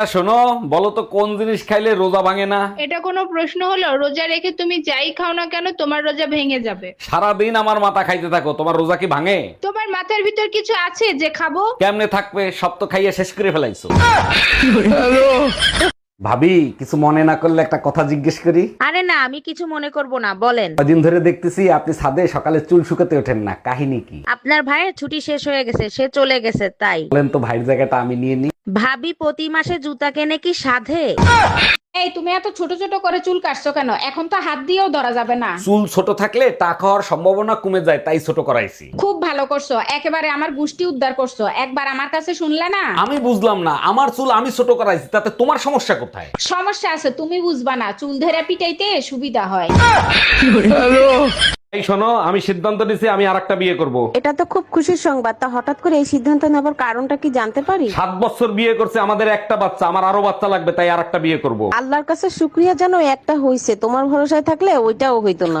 শোনো বলো তো কোন জিনিস খাইলে রোজা ভাঙে না? এটা কোনো প্রশ্ন হলো? রোজা রেখে তুমি যাই খাও না কেন তোমার রোজা ভেঙে যাবে। সারা দিন আমার মাথা খাইতে থাকো তোমার রোজা কি ভাঙে? তোমার মাথার ভিতর কিছু আছে যে খাব? কেমনে থাকবে? সব তো খাইয়ে শেষ করে ফেলাইছো। ভাবি কিছু মনে না করলে একটা কথা জিজ্ঞেস করি। আরে না আমি কিছু মনে করব না বলেন। কদিন ধরে দেখতেছি আপনি ছাদে সকালে চুল শুকাতে ওঠেন না কাহিনী কি? আপনার ভাইয়ের ছুটি শেষ হয়ে গেছে সে চলে গেছে তাই। বলেন তো ভাইয়ের জায়গাটা আমি নিয়ে নিই। ভাবি প্রতি মাসে জুতা কেনে কি সাধে? এই তুমি এত ছোট ছোট করে চুল কাটছো কেন? এখন তো হাত দিয়েও ধরা যাবে না। চুল ছোট থাকলে টাকা হওয়ার সম্ভাবনা কমে যায় তাই ছোট করাইছি। খুব করছ একেবারে আমার গুষ্টি উদ্ধার করছ একবার আমার কাছে শুনলে না? আমি বুঝলাম না আমার চুল আমি ছোট করাইছি তাতে তোমার সমস্যা কোথায়? সমস্যা আছে তুমি বুঝবা না চুল ধরে পিটাইতে সুবিধা হয়। এই শোনো আমি সিদ্ধান্ত নিছি আমি আর বিয়ে করব। এটা তো খুব খুশির সংবাদ তা হঠাৎ করে এই সিদ্ধান্ত নেবার কারণটা কি জানতে পারি? সাত বছর বিয়ে করছে আমাদের একটা বাচ্চা আমার আরও বাচ্চা লাগবে তাই আর একটা বিয়ে করব। আল্লাহর কাছে শুক্রিয়া জানো একটা হইছে তোমার ভরসায় থাকলে ওইটাও হইতো না।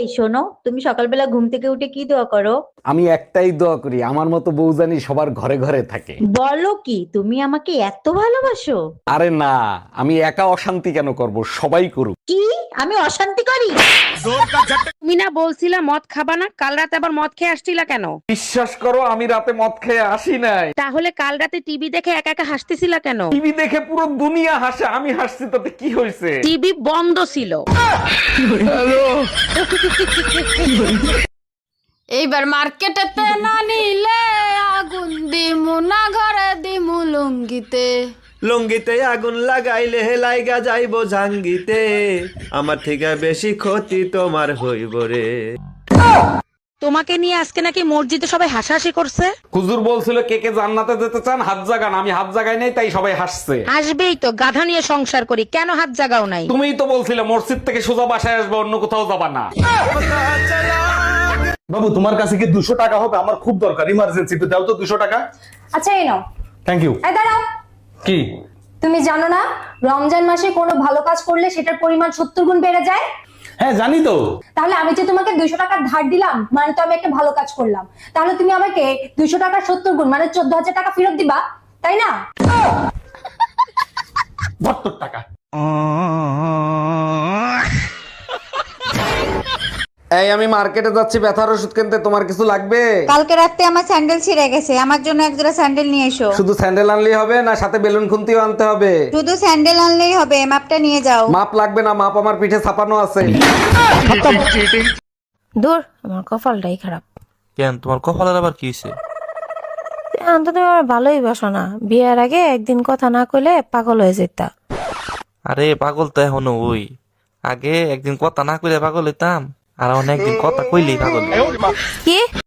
এই শোনো তুমি সকালবেলা ঘুম থেকে উঠে কি দোয়া করো? আমি একটাই দোয়া করি আমার মতো বউ জানি সবার ঘরে ঘরে থাকে। বলো কি তুমি আমাকে এত ভালোবাসো? আরে না আমি একা অশান্তি কেন করব? সবাই করুক। কি? আমি অশান্তি করি? তুমি না বলছিলা মদ খাবা না কাল রাতে আবার মদ খেয়ে আসছিলা কেন? বিশ্বাস করো আমি রাতে মদ খেয়ে আসি নাই। তাহলে কাল রাতে টিভি দেখে একা একা হাসতেছিলা কেন? টিভি দেখে পুরো দুনিয়া হাসে আমি হাসছি তাতে কি হয়েছে টিভি বন্ধ ছিল। এইবার মার্কেটেতে না নিলে আগুন দিমু, না ঘরে দিমু লুঙ্গিতে। লঙ্গিতে আগুন লাগাইলে লাইগা যাইব জাঙ্গিতে। আমার থেকে বেশি ক্ষতি তোমার হইব রে। তোমাকে নিয়ে আজকে নাকি মসজিদে সবাই হাসাহাসি করছে? হুজুর বলছিল কে কে জান্নাতে যেতে চান হাত জাগান। আমি হাত জাগাই নাই তাই সবাই হাসছে। আসবেই তো গাধা নিয়ে সংসার করি কেন হাত জাগাও নাই? তুমিই তো বলছিলে মসজিদ থেকে সোজা বাসায় আসবে অন্য কোথাও যাবা না। বাবু তোমার কাছে কি দুশো টাকা হবে? আমার খুব দরকার ইমার্জেন্সি তো দাও তো দুশো টাকা। আচ্ছা এই নাও। থ্যাংক ইউ এই দাঁড়াও। কি? তুমি জানো না রমজান মাসে কোনো ভালো কাজ করলে সেটার পরিমাণ সত্তর গুণ বেড়ে যায়? হ্যাঁ জানি তো। তাহলে আমি যে তোমাকে দুইশো টাকা ধার দিলাম মানে তো আমি একটা ভালো কাজ করলাম। তাহলে তুমি আমাকে দুইশো টাকা সত্তর গুণ মানে চোদ্দ হাজার টাকা ফেরত দিবা তাই না? বত্তর টাকা। এই আমি মার্কেটে যাচ্ছি ব্যথার ওষুধ কিনতে তোমার কিছু লাগবে? কালকে রাতে আমার স্যান্ডেল ছিঁড়ে গেছে আমার জন্য এক জোড়া স্যান্ডেল নিয়ে এসো। শুধু স্যান্ডেল আনলেই হবে না সাথে বেলুন খুন্তিও আনতে হবে? শুধু স্যান্ডেল আনলেই হবে মাপটা নিয়ে যাও। মাপ লাগবে না মাপ আমার পিঠে ছাপানো আছে। দূর আমার কপালটাই খারাপ। কেন তোমার কপালের আবার কি হয়েছে? তো তুমি আমার ভালোই বাসো না। বিয়ের আগে একদিন কথা না কইলে পাগল হয়ে যেতা। আরে পাগল তো এখনও ওই। আগে একদিন কথা না কইলে পাগল হইতাম। আর অনেকদিন কথা কইলেই পাগল। কি?